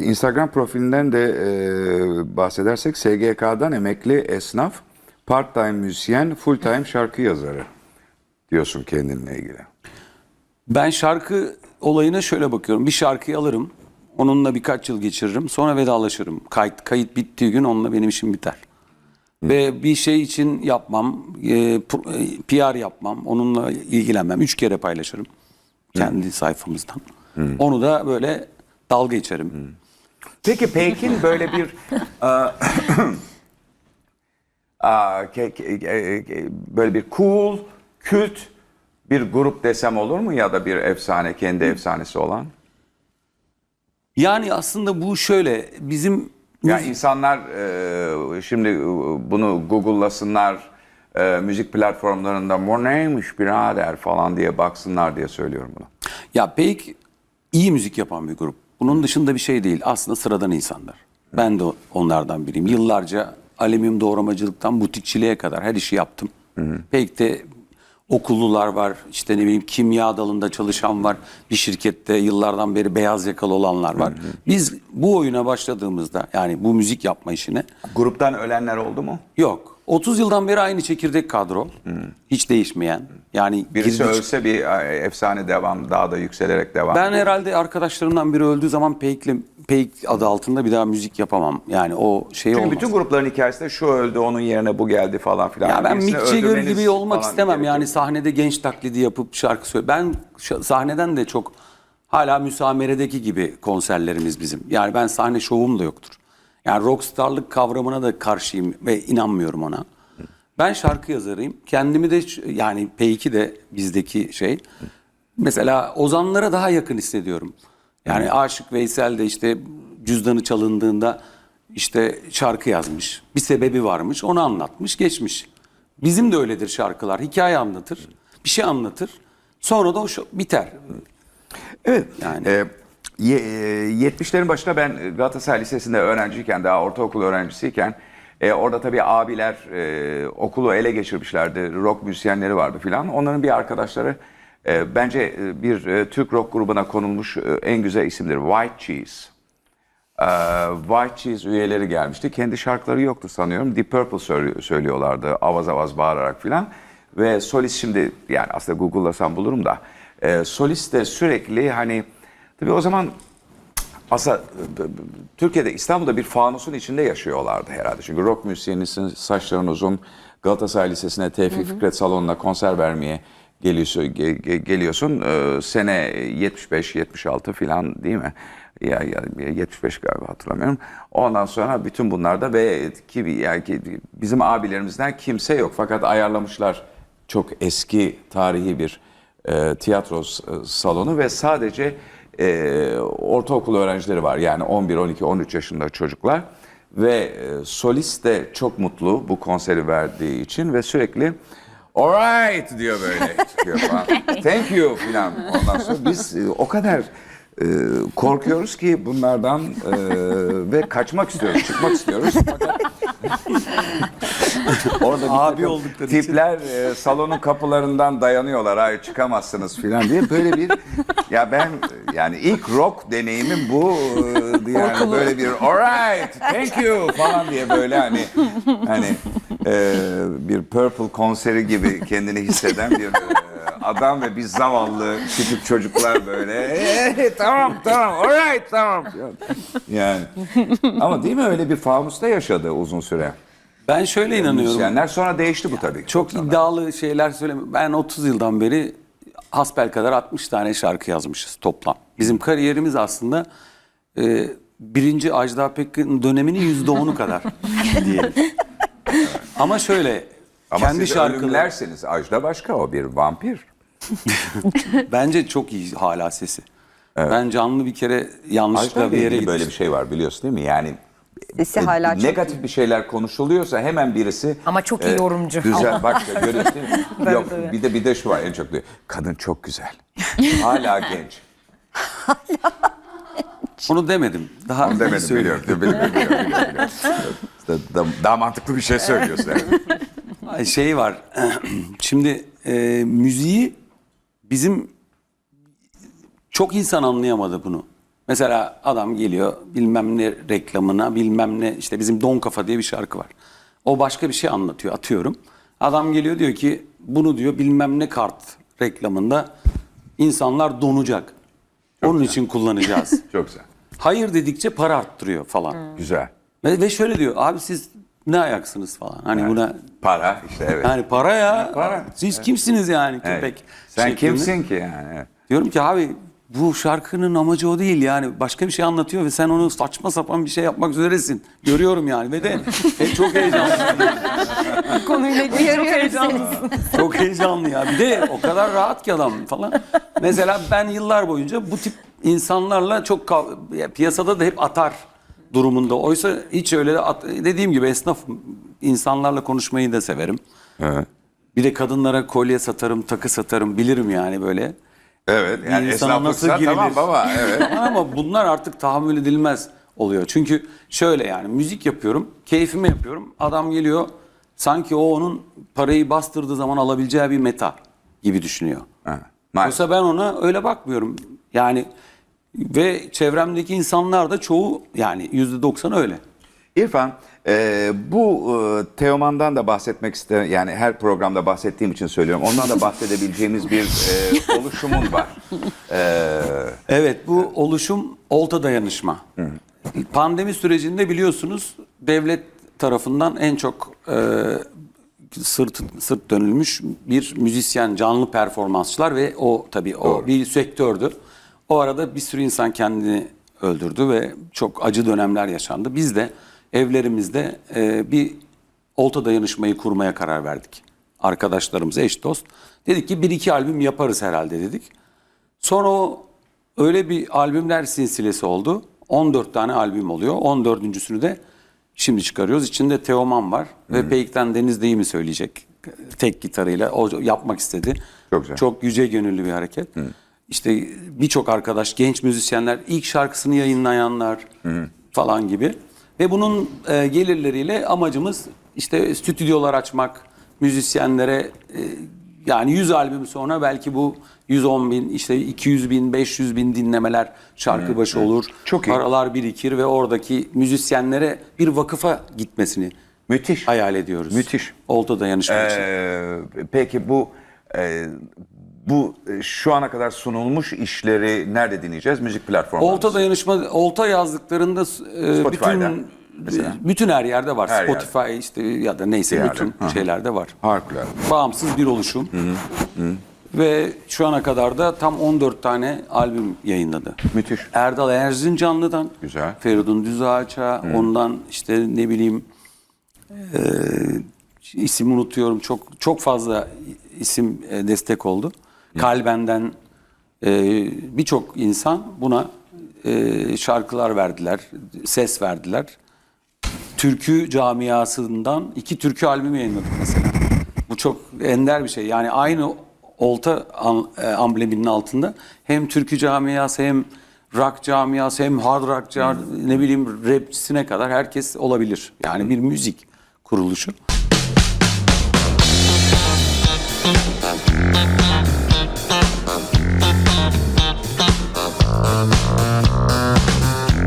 Instagram profilinden de e, bahsedersek SGK'dan emekli esnaf, part-time müzisyen, full-time şarkı yazarı diyorsun kendinle ilgili. Ben şarkı olayına şöyle bakıyorum. Bir şarkıyı alırım. Onunla birkaç yıl geçiririm. Sonra vedalaşırım. Kayıt, kayıt bittiği gün onunla benim işim biter. Ve bir şey için yapmam, e, PR yapmam, onunla ilgilenmem. Üç kere paylaşırım kendi sayfamızdan. Onu da böyle dalga içerim. Peki Peyk'in böyle bir aa, ke- ke- e- e- böyle bir cool, kült bir grup desem olur mu ya da bir efsane kendi efsanesi olan? Yani aslında bu şöyle bizim Ya insanlar e, şimdi e, bunu Google'lasınlar, e, müzik platformlarında bu neymiş birader falan diye baksınlar diye söylüyorum bunu. Ya Peik iyi müzik yapan bir grup. Bunun dışında bir şey değil. Aslında sıradan insanlar. Ben de onlardan biriyim. Yıllarca alüminyum doğramacılıktan butikçiliğe kadar her işi yaptım. Peik'te okullular var. işte ne bileyim kimya dalında çalışan var. Bir şirkette yıllardan beri beyaz yakalı olanlar var. Biz bu oyuna başladığımızda yani bu müzik yapma işine Gruptan ölenler oldu mu? yok. 30 yıldan beri aynı çekirdek kadro. Hiç değişmeyen. Yani Birisi girdi- ölse bir e, efsane devam, daha da yükselerek devam. Ben herhalde arkadaşlarımdan biri öldüğü zaman Peyk'le Peyk adı altında bir daha müzik yapamam. Yani o şey Çünkü olmaz. bütün grupların hikayesi de şu öldü, onun yerine bu geldi falan filan. ya ben Birisini Mick Jagger öldürmeniz gibi olmak falan istemem. gerekiyor. Yani sahnede genç taklidi yapıp şarkı söyle. Ben sahneden de çok hala müsameredeki gibi konserlerimiz bizim. Yani ben sahne şovum da yoktur. Yani rockstarlık kavramına da karşıyım ve inanmıyorum ona. Ben şarkı yazarıyım. Kendimi de yani P2 de bizdeki şey. Mesela ozanlara daha yakın hissediyorum. Yani Aşık Veysel de işte cüzdanı çalındığında işte şarkı yazmış. Bir sebebi varmış, onu anlatmış, geçmiş. Bizim de öyledir şarkılar. Hikaye anlatır, bir şey anlatır. Sonra da o biter. Evet. Yani. Yani. 70'lerin başında ben Galatasaray Lisesi'nde öğrenciyken, daha ortaokul öğrencisiyken e, orada tabii abiler e, okulu ele geçirmişlerdi. Rock müzisyenleri vardı filan. Onların bir arkadaşları e, bence e, bir e, Türk rock grubuna konulmuş e, en güzel isimdir. White Cheese. Ee, White Cheese üyeleri gelmişti. Kendi şarkıları yoktu sanıyorum. Deep Purple söylü- söylüyorlardı avaz avaz bağırarak filan. Ve solist şimdi yani aslında Google'lasam bulurum da e, solist de sürekli hani tabii o zaman aslında Türkiye'de İstanbul'da bir fanusun içinde yaşıyorlardı herhalde. Çünkü rock müzisyenisin, saçların uzun. Galatasaray Lisesi'ne Tevfik Fikret Salonu'na konser vermeye geliyorsun. ge- ge- geliyorsun. Ee, sene 75-76 filan değil mi? Ya, ya 75 galiba hatırlamıyorum. Ondan sonra bütün bunlarda ve ki yani ki bizim abilerimizden kimse yok fakat ayarlamışlar çok eski tarihi bir e, tiyatro salonu ve sadece e, ortaokul öğrencileri var. Yani 11, 12, 13 yaşında çocuklar ve e, solist de çok mutlu bu konseri verdiği için ve sürekli alright diyor böyle çıkıyor falan. Thank you filan. Ondan sonra biz e, o kadar e, korkuyoruz ki bunlardan e, ve kaçmak istiyoruz, çıkmak istiyoruz. Fakat Orada Abi oldukları tipler e, salonun kapılarından dayanıyorlar. Hayır çıkamazsınız filan diye. Böyle bir ya ben yani ilk rock deneyimim bu e, yani böyle bir alright thank you falan diye böyle hani hani e, bir Purple konseri gibi kendini hisseden bir e, adam ve bir zavallı küçük çocuklar böyle "Ee, tamam tamam alright tamam. Yani. Ama değil mi? Öyle bir fanusta yaşadı uzun süre. Ben şöyle inanıyorum. Müzisyenler sonra değişti bu tabii. Çok iddialı şeyler söyleme. Ben 30 yıldan beri hasbel kadar 60 tane şarkı yazmışız toplam. Bizim kariyerimiz aslında e, birinci Ajda Pekkan döneminin yüzde onu kadar diyelim. Ama şöyle Ama kendi siz. Ajda başka o bir vampir. bence çok iyi hala sesi. Ben canlı bir kere yanlışlıkla Ajda bir yere ilgili böyle gitmiştim. bir şey var biliyorsun değil mi? Yani Sesi e, hala çok negatif bir şeyler konuşuluyorsa hemen birisi Ama çok iyi yorumcu. Güzel bak görüyorsun değil mi? Ben Yok de. bir de bir de şu var en çok diyor. Kadın çok güzel. Hala genç. Onu demedim. Daha iyi Demedim söylüyorum. biliyorum. Biliyorum, biliyorum, biliyorum, biliyorum. Da- da- Daha mantıklı bir şey söylüyorsun. yani. Ay, Şey var. Şimdi e, müziği bizim çok insan anlayamadı bunu. Mesela adam geliyor bilmem ne reklamına bilmem ne işte bizim Don Kafa diye bir şarkı var. O başka bir şey anlatıyor atıyorum. Adam geliyor diyor ki bunu diyor bilmem ne kart reklamında insanlar donacak. Onun için kullanacağız. Çok güzel. Hayır dedikçe para arttırıyor falan. Güzel. Ve, ve şöyle diyor abi siz ne ayaksınız falan. Hani buna Para işte evet. yani para ya. Para. Siz kimsiniz yani Evet. köpek? Sen şeklinde. kimsin ki yani? Diyorum ki abi bu şarkının amacı o değil yani başka bir şey anlatıyor ve sen onu saçma sapan bir şey yapmak üzeresin. Görüyorum yani ve de e, çok heyecanlı. Konuyla ilgili çok heyecanlısın. Çok heyecanlı ya. Bir de o kadar rahat ki adam falan. Mesela ben yıllar boyunca bu tip insanlarla çok kav- ya piyasada da hep atar durumunda. Oysa hiç öyle de at- dediğim gibi esnaf insanlarla konuşmayı da severim. Evet. Bir de kadınlara kolye satarım, takı satarım bilirim yani böyle. Evet. Yani Bir insana nasıl girilir? tamam baba. Evet. Ama bunlar artık tahammül edilmez oluyor. Çünkü şöyle yani müzik yapıyorum, keyfime yapıyorum. Adam geliyor sanki o onun parayı bastırdığı zaman alabileceği bir meta gibi düşünüyor. Ha, maalesef. Oysa ben ona öyle bakmıyorum. Yani ve çevremdeki insanlar da çoğu yani yüzde doksan öyle. İrfan, e, bu e, Teoman'dan da bahsetmek isterim. Yani her programda bahsettiğim için söylüyorum. Ondan da bahsedebileceğimiz bir e, oluşumun var. E, Evet bu oluşum olta dayanışma. Pandemi sürecinde biliyorsunuz devlet tarafından en çok e, sırt sırt dönülmüş bir müzisyen, canlı performansçılar ve o tabii o bir sektördü. O arada bir sürü insan kendini öldürdü ve çok acı dönemler yaşandı. Biz de evlerimizde e, bir olta dayanışmayı kurmaya karar verdik. Arkadaşlarımız, eş dost. Dedik ki bir iki albüm yaparız herhalde dedik. Sonra o öyle bir albümler silsilesi oldu. 14 tane albüm oluyor. 14.sünü de şimdi çıkarıyoruz. İçinde Teoman var ve Peyk'ten Deniz Deyim'i söyleyecek. Tek gitarıyla o yapmak istedi. Çok güzel. Çok yüce gönüllü bir hareket. İşte birçok arkadaş, genç müzisyenler, ilk şarkısını yayınlayanlar falan gibi. Ve bunun e, gelirleriyle amacımız işte stüdyolar açmak, müzisyenlere e, yani 100 albüm sonra belki bu 110 bin, işte 200 bin, 500 bin dinlemeler şarkı başı olur. Çok iyi. Paralar birikir ve oradaki müzisyenlere bir vakıfa gitmesini müthiş. hayal ediyoruz. Müthiş. Olta dayanışmak için. E, peki bu e, bu e, şu ana kadar sunulmuş işleri nerede dinleyeceğiz? Müzik platformlarında. Olta dayanışma, olta yazdıklarında e, bütün mesela. bütün her yerde var. Her yerde. Spotify işte ya da neyse yerde. bütün Hı hı. şeylerde var. Harikulade. Bağımsız bir oluşum. Ve şu ana kadar da tam 14 tane albüm yayınladı. Müthiş. Erdal Erzincanlı'dan, Güzel. Feridun Düzağaç'a, ondan işte ne bileyim e, isim unutuyorum. Çok çok fazla isim e, destek oldu. Kalben'den e, birçok insan buna e, şarkılar verdiler, ses verdiler. Türkü camiasından iki türkü albümü yayınladık mesela. Bu çok ender bir şey. Yani aynı olta e, ambleminin altında hem türkü camiası hem rock camiası hem hard rock cami- ne bileyim rapçisine kadar herkes olabilir. Yani bir müzik kuruluşu.